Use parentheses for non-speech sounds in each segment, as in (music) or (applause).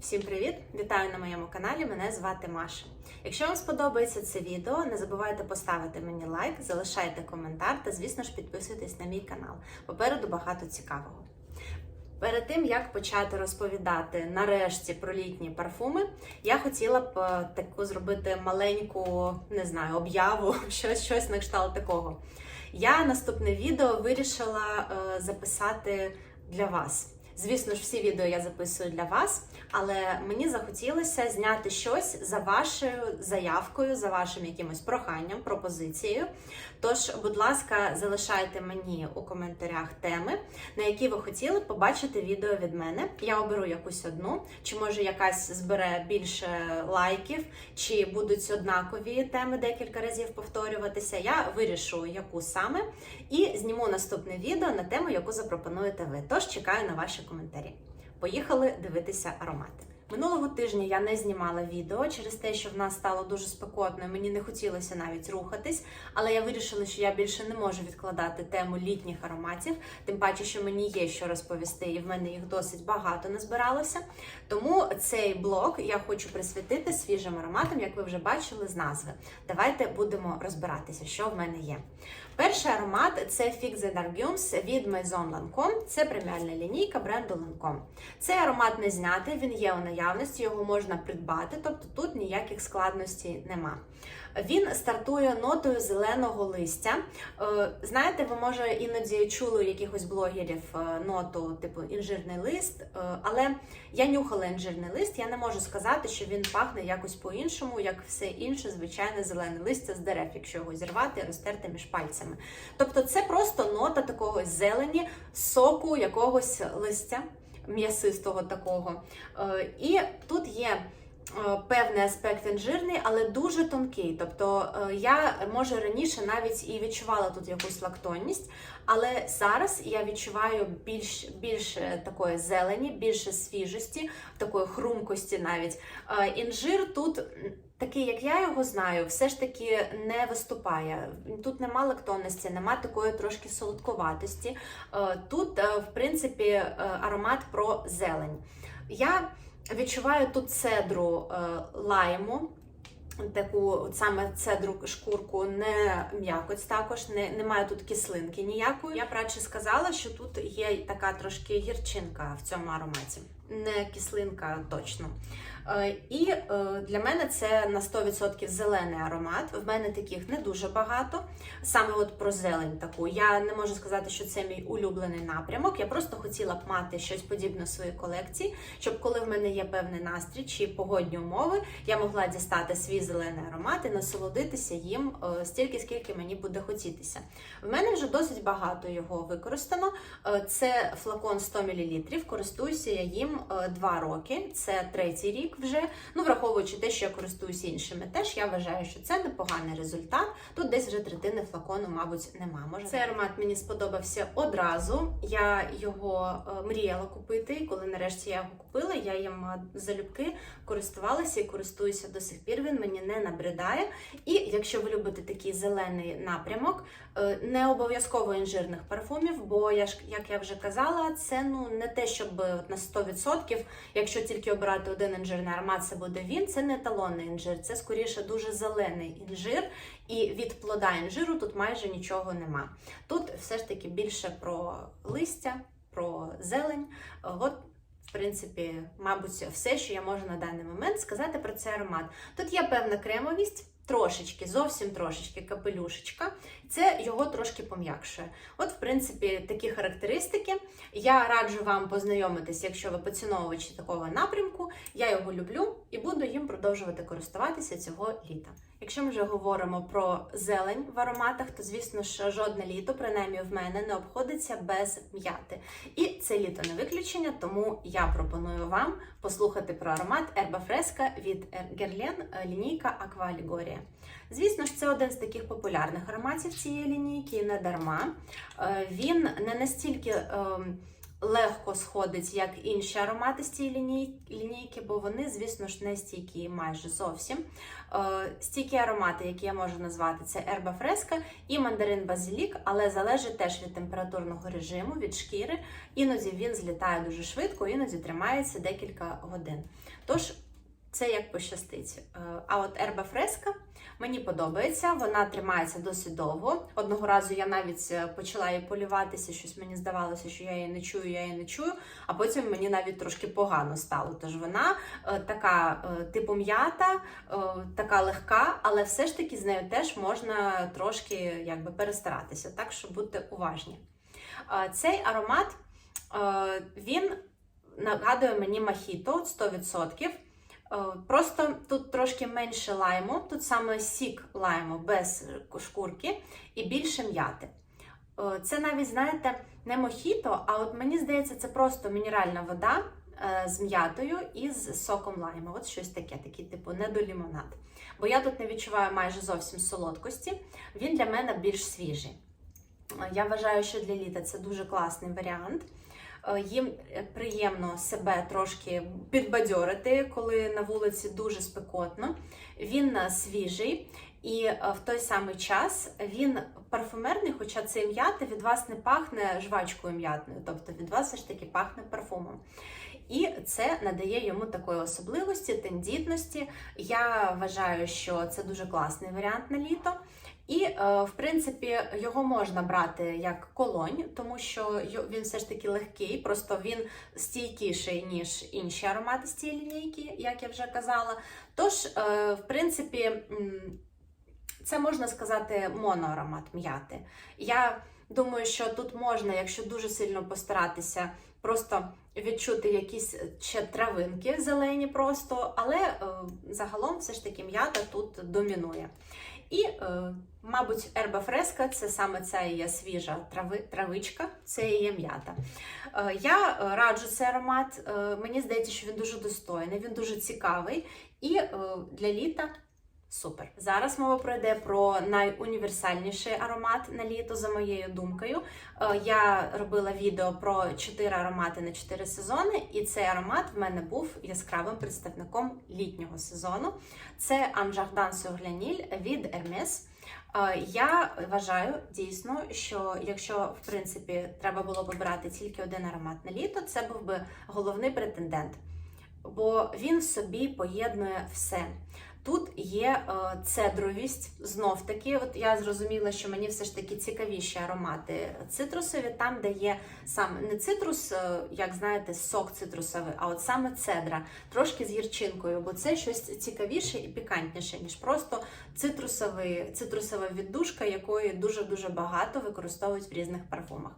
Всім привіт! Вітаю на моєму каналі. Мене звати Маша. Якщо вам сподобається це відео, не забувайте поставити мені лайк, залишайте коментар та, звісно ж, підписуйтесь на мій канал. Попереду багато цікавого. Перед тим як почати розповідати нарешті про літні парфуми, я хотіла б е, таку зробити маленьку, не знаю, об'яву, (laughs) щось, щось на кшталт такого. Я наступне відео вирішила е, записати для вас. Звісно ж, всі відео я записую для вас, але мені захотілося зняти щось за вашою заявкою, за вашим якимось проханням, пропозицією. Тож, будь ласка, залишайте мені у коментарях теми, на які ви хотіли побачити відео від мене. Я оберу якусь одну, чи може якась збере більше лайків, чи будуть однакові теми декілька разів повторюватися. Я вирішу, яку саме, і зніму наступне відео на тему, яку запропонуєте ви. Тож чекаю на ваші коментарі. Поїхали дивитися аромати. Минулого тижня я не знімала відео через те, що в нас стало дуже спекотно, і мені не хотілося навіть рухатись, але я вирішила, що я більше не можу відкладати тему літніх ароматів, тим паче, що мені є що розповісти, і в мене їх досить багато назбиралося. Тому цей блог я хочу присвятити свіжим ароматам, як ви вже бачили з назви. Давайте будемо розбиратися, що в мене є. Перший аромат це Fix the Dargumes від Maison Lancome. Це преміальна лінійка бренду Lancome. Цей аромат не знятий, він є у наявності, його можна придбати, тобто тут ніяких складностей нема. Він стартує нотою зеленого листя. Е, Знаєте, ви може іноді чули у якихось блогерів е, ноту, типу інжирний лист, е, але я нюхала інжирний лист, я не можу сказати, що він пахне якось по-іншому, як все інше, звичайне зелене листя з дерев, якщо його зірвати і розтерти між пальцями. Тобто, це просто нота такого зелені, соку якогось листя м'ясистого такого. Е, І тут є. Е, Певний аспект інжирний, але дуже тонкий. Тобто е, я може раніше навіть і відчувала тут якусь лактонність, але зараз я відчуваю більш більше такої зелені, більше свіжості, такої хрумкості навіть. Е, Інжир тут. Такий, як я його знаю, все ж таки не виступає. Тут нема лактонності, нема такої трошки солодковатості. Тут, в принципі, аромат про зелень. Я відчуваю тут цедру е, лайму. Таку саме цедру шкурку, не м'якоть також, не, немає тут кислинки ніякої. Я б радше сказала, що тут є така трошки гірчинка в цьому ароматі. Не кислинка точно. Е, І е, для мене це на 100% зелений аромат. В мене таких не дуже багато. Саме от про зелень таку. Я не можу сказати, що це мій улюблений напрямок. Я просто хотіла б мати щось подібне в своїй колекції, щоб коли в мене є певний настрій чи погодні умови, я могла дістати свій зелений аромат і насолодитися їм е, стільки, скільки мені буде хотітися. В мене вже досить багато його використано. Це флакон 100 мл. Користуюся я їм 2 роки. Це третій рік вже. Ну, враховуючи те, що я користуюся іншими, теж я вважаю, що це непоганий результат. Тут десь вже третини флакону, мабуть, нема. Може, цей аромат мені сподобався одразу. Я його е, мріяла купити. І коли нарешті я його купила, я їм е, залюбки користувалася і користуюся до сих пір. Він мені не набридає. І якщо ви любите такий зелений напрямок, е, не обов'язково інжирних парфумів, бо я ж як я вже казала, це ну не те, щоб на 100%, якщо тільки обирати один інжирний аромат, це буде він. Це не талонний інжир, це скоріше дуже зелений інжир, і від плода інжиру тут майже нічого нема. Тут все ж таки більше про листя, про зелень. От в принципі, мабуть, все, що я можу на даний момент сказати про цей аромат. Тут є певна кремовість, трошечки, зовсім трошечки капелюшечка. Це його трошки пом'якшує. От, в принципі, такі характеристики. Я раджу вам познайомитись, якщо ви поціновувачі такого напрямку. Я його люблю і буду їм продовжувати користуватися цього літа. Якщо ми вже говоримо про зелень в ароматах, то звісно ж жодне літо, принаймні в мене, не обходиться без м'яти. І це літо не виключення, тому я пропоную вам послухати про аромат Ерба Фреска від Guerlain, е, лінійка Allegoria. Звісно ж, це один з таких популярних ароматів цієї лінійки, не дарма. Е, Він не настільки ем, легко сходить, як інші аромати з цієї ліній- лінійки, бо вони, звісно ж, не стійкі майже зовсім. Е, Стійкі аромати, які я можу назвати, це ерба фреска і мандарин базилік, але залежить теж від температурного режиму, від шкіри. Іноді він злітає дуже швидко, іноді тримається декілька годин. Тож це як пощастить. Е, А от ерба фреска мені подобається, вона тримається досить довго. Одного разу я навіть е, почала її полюватися, щось мені здавалося, що я її не чую, я її не чую, а потім мені навіть трошки погано стало. Тож вона е, така типу м'ята, така легка, але все ж таки з нею теж можна трошки якби перестаратися, так що будьте уважні. Цей аромат він нагадує мені мохіто 100%. Е, Просто тут трошки менше лайму, тут саме сік лайму без шкурки і більше м'яти. Е, Це навіть, знаєте, не мохіто, а от мені здається, це просто мінеральна вода е, з м'ятою і з соком лайму. От щось таке, такий типу недолімонад. Бо я тут не відчуваю майже зовсім солодкості. Він для мене більш свіжий. Я вважаю, що для літа це дуже класний варіант. Е, Їм е, приємно себе трошки підбадьорити, коли на вулиці дуже спекотно. Він е, свіжий і в той самий час він парфумерний, хоча цей м'ята від вас не пахне жвачкою м'ятною, тобто від вас все ж таки пахне парфумом. І це надає йому такої особливості, тендітності. Я вважаю, що це дуже класний варіант на літо. І, е, в принципі, його можна брати як колонь, тому що він все ж таки легкий, просто він стійкіший, ніж інші аромати з цієї лінійки, як я вже казала. Тож, е, в принципі, це можна сказати моноаромат м'яти. Я думаю, що тут можна, якщо дуже сильно постаратися, просто відчути якісь ще травинки зелені просто, але е, загалом все ж таки м'ята тут домінує. І, е, мабуть, ерба фреска це саме ця є свіжа трави, травичка, це є м'ята. Е, я раджу цей аромат. Е, мені здається, що він дуже достойний, він дуже цікавий і е, для літа супер. Зараз мова пройде про найуніверсальніший аромат на літо, за моєю думкою. Е, Я робила відео про 4 аромати на 4 сезони, і цей аромат в мене був яскравим представником літнього сезону. Це Amjardin sur від Hermes. Е, Я вважаю дійсно, що якщо в принципі треба було б обирати тільки один аромат на літо, це був би головний претендент, бо він собі поєднує все. Тут є е, цедровість, знов таки. От я зрозуміла, що мені все ж таки цікавіші аромати цитрусові, там, де є сам не цитрус, е, як знаєте, сок цитрусовий, а от саме цедра, трошки з гірчинкою, бо це щось цікавіше і пікантніше, ніж просто цитрусовий, цитрусова віддушка, якої дуже-дуже багато використовують в різних парфумах.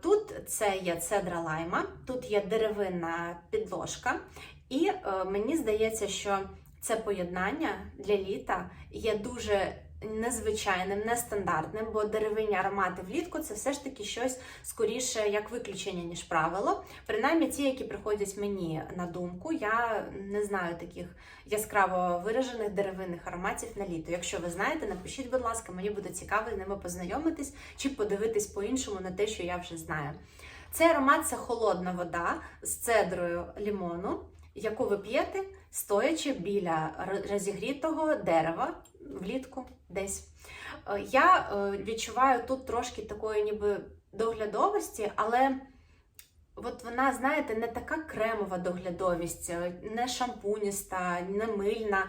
Тут це є цедра лайма, тут є деревинна підложка, і е, мені здається, що це поєднання для літа є дуже незвичайним, нестандартним, бо деревинні аромати влітку це все ж таки щось скоріше як виключення, ніж правило. Принаймні ті, які приходять мені на думку, я не знаю таких яскраво виражених деревинних ароматів на літо. Якщо ви знаєте, напишіть, будь ласка, мені буде цікаво з ними познайомитись чи подивитись по-іншому на те, що я вже знаю. Цей аромат це холодна вода з цедрою лімону, яку ви п'єте, стоячи біля розігрітого дерева влітку десь. Е, Я е, відчуваю тут трошки такої ніби доглядовості, але от вона, знаєте, не така кремова доглядовість, е, не шампуніста, не мильна.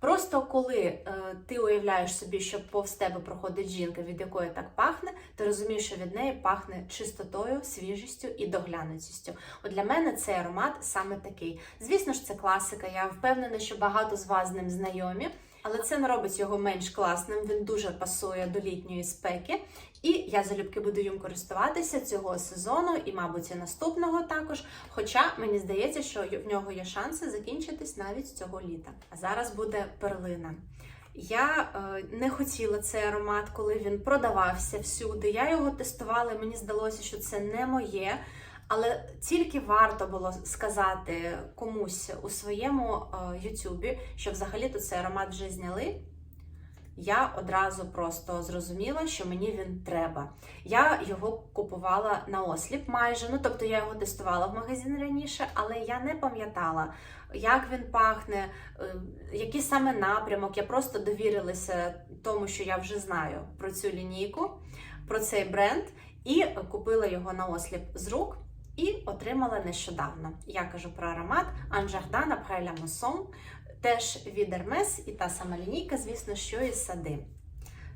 Просто коли е, ти уявляєш собі, що повз тебе проходить жінка, від якої так пахне, ти розумієш, що від неї пахне чистотою, свіжістю і доглянутістю. От для мене цей аромат саме такий. Звісно ж, це класика. Я впевнена, що багато з вас з ним знайомі, але це не робить його менш класним. Він дуже пасує до літньої спеки. І я залюбки буду їм користуватися цього сезону і, мабуть, і наступного також. Хоча мені здається, що в нього є шанси закінчитись навіть цього літа. А зараз буде перлина. Я е, не хотіла цей аромат, коли він продавався всюди. Я його тестувала, і мені здалося, що це не моє. Але тільки варто було сказати комусь у своєму е, Ютубі, що взагалі-то цей аромат вже зняли. я одразу просто зрозуміла, що мені він треба. Я його купувала на осліп майже. Ну тобто я його тестувала в магазині раніше, але я не пам'ятала, як він пахне, е, який саме напрямок. Я просто довірилася тому, що я вже знаю про цю лінійку, про цей бренд, і купила його на осліп з рук. І отримала нещодавно. Я кажу про аромат après la Mousson, теж від Hermes і та сама лінійка, звісно, що і сади.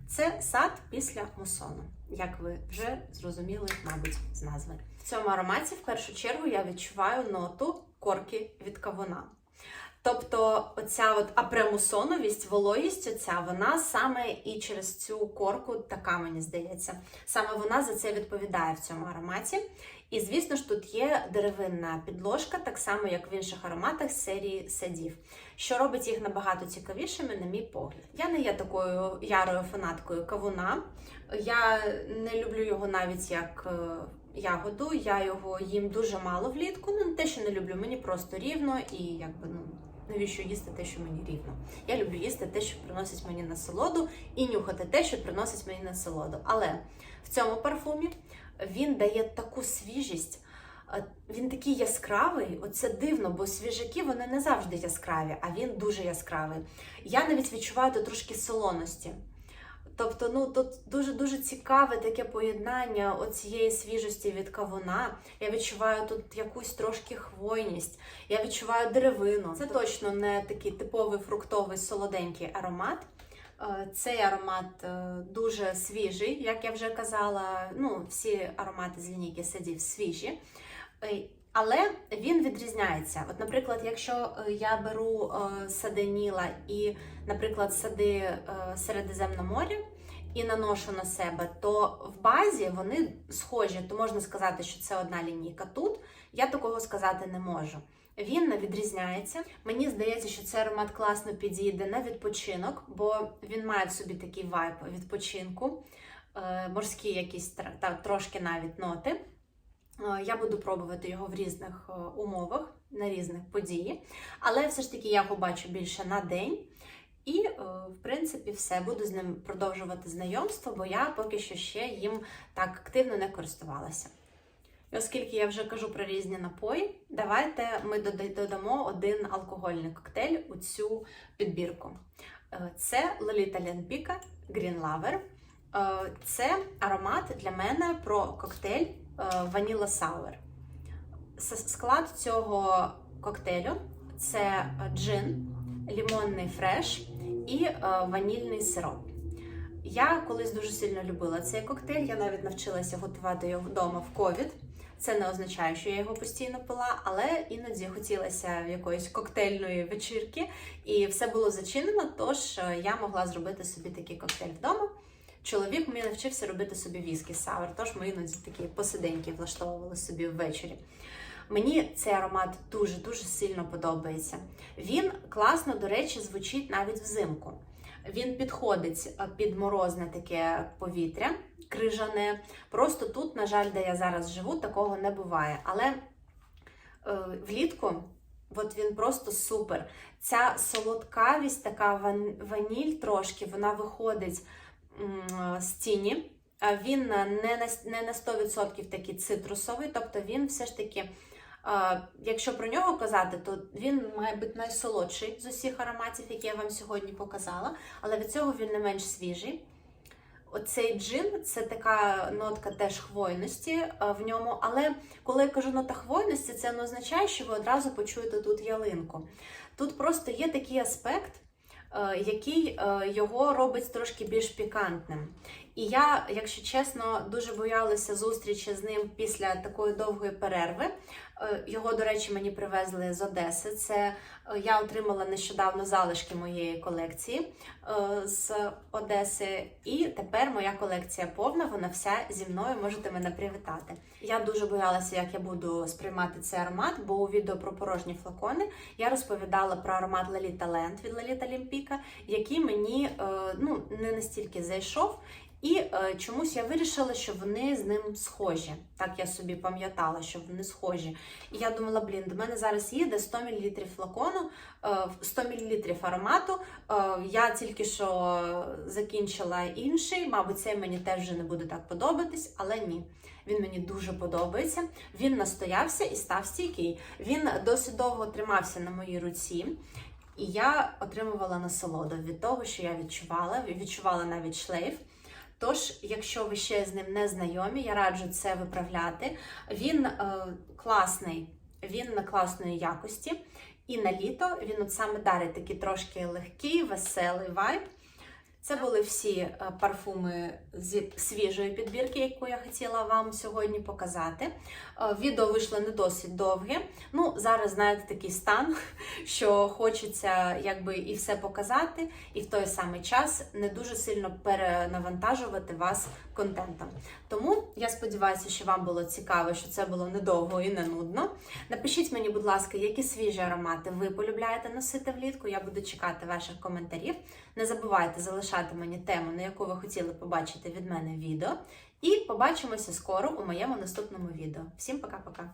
Це сад після мусону, як ви вже зрозуміли, мабуть, з назви. В цьому ароматі в першу чергу я відчуваю ноту корки від кавуна. Тобто, оця от апремусоновість, вологість, оця, вона саме і через цю корку така, мені здається. Саме вона за це відповідає в цьому ароматі. І, звісно ж, тут є деревинна підложка, так само, як в інших ароматах серії садів, що робить їх набагато цікавішими, на мій погляд. Я не є такою ярою фанаткою кавуна. Я не люблю його навіть як е, ягоду. Я його їм дуже мало влітку. Ну, не те, що не люблю, мені просто рівно і якби ну. Навіщо їсти те, що мені рівно? Я люблю їсти те, що приносить мені насолоду, і нюхати те, що приносить мені насолоду. Але в цьому парфумі він дає таку свіжість, е, він такий яскравий. Оце дивно, бо свіжаки вони не завжди яскраві, а він дуже яскравий. Я навіть відчуваю тут трошки солоності. Тобто, ну тут дуже-дуже цікаве таке поєднання оцієї свіжості від кавуна. Я відчуваю тут якусь трошки хвойність, я відчуваю деревину. Це точно не такий типовий фруктовий солоденький аромат. Е, Цей аромат е, дуже свіжий, як я вже казала. Ну, всі аромати з лінійки садів свіжі. Е, Але він відрізняється. От, наприклад, якщо я беру сади Ніла і, наприклад, сади Середземноморя і наношу на себе, то в базі вони схожі, то можна сказати, що це одна лінійка. Тут я такого сказати не можу. Він не відрізняється. Мені здається, що цей аромат класно підійде на відпочинок, бо він має в собі такий вайб відпочинку, е, морські якісь та, трошки навіть ноти. Е, Я буду пробувати його в різних е, умовах, на різних події, але все ж таки я його бачу більше на день. І, в принципі, все буду з ним продовжувати знайомство, бо я поки що ще їм так активно не користувалася. Оскільки я вже кажу про різні напої, давайте ми додамо один алкогольний коктейль у цю підбірку. Е, Це Lolita Lempica Green Lover. Е, Це аромат для мене про коктейль е, Vanilla Sour. Склад цього коктейлю це джин, лімонний фреш і ванільний сироп. Я колись дуже сильно любила цей коктейль. Я навіть навчилася готувати його вдома в ковід. Це не означає, що я його постійно пила, але іноді хотілося в якоїсь коктейльної вечірки, і все було зачинено. Тож е, я могла зробити собі такий коктейль вдома. Чоловік мені навчився робити собі віскі сауер, тож ми іноді такі посиденьки влаштовували собі ввечері. Мені цей аромат дуже дуже сильно подобається. Він класно, до речі, звучить навіть взимку. Він підходить е, під морозне таке повітря, крижане. Просто тут, на жаль, де я зараз живу, такого не буває. Але е, влітку от він просто супер. Ця солодкавість, така ван- ваніль трошки, вона виходить з тіні. Він е, не на 100% такий цитрусовий, тобто він все ж таки. Якщо про нього казати, то він має бути найсолодший з усіх ароматів, які я вам сьогодні показала, але від цього він не менш свіжий. Оцей джин це така нотка теж хвойності в ньому. Але коли я кажу нота хвойності, це не означає, що ви одразу почуєте тут ялинку. Тут просто є такий аспект, який його робить трошки більш пікантним. І я, якщо чесно, дуже боялася зустрічі з ним після такої довгої перерви. Е, Його, до речі, мені привезли з Одеси. Це е, я отримала нещодавно залишки моєї колекції е, з Одеси. І тепер моя колекція повна, вона вся зі мною. Можете мене привітати. Я дуже боялася, як я буду сприймати цей аромат, бо у відео про порожні флакони я розповідала про аромат Land від Lolita Lempicka, який мені ну, не настільки зайшов. І е, чомусь я вирішила, що вони з ним схожі. Так я собі пам'ятала, що вони схожі. І я думала, блін, до мене зараз їде 100 мл флакону, е, 100 мл аромату. Е, я тільки що закінчила інший, мабуть, цей мені теж вже не буде так подобатись, але ні. Він мені дуже подобається. Він настоявся і став стійкий. Він досить довго тримався на моїй руці. І я отримувала насолоду від того, що я відчувала, відчувала навіть шлейф. Тож, якщо ви ще з ним не знайомі, я раджу це виправляти. Він е, класний, він на класної якості. І на літо він от саме дарить такий трошки легкий, веселий вайб. Це були всі е, парфуми зі свіжої підбірки, яку я хотіла вам сьогодні показати. Е, Відео вийшло не досить довге. Ну, зараз знаєте такий стан, (laughs) що хочеться якби і все показати, і в той самий час не дуже сильно перенавантажувати вас контентом. Тому я сподіваюся, що вам було цікаво, що це було недовго і не нудно. Напишіть мені, будь ласка, які свіжі аромати ви полюбляєте носити влітку. Я буду чекати ваших коментарів. Не забувайте залишати мені тему, на яку ви хотіли побачити від мене відео. І побачимося скоро у моєму наступному відео. Всім пока-пока!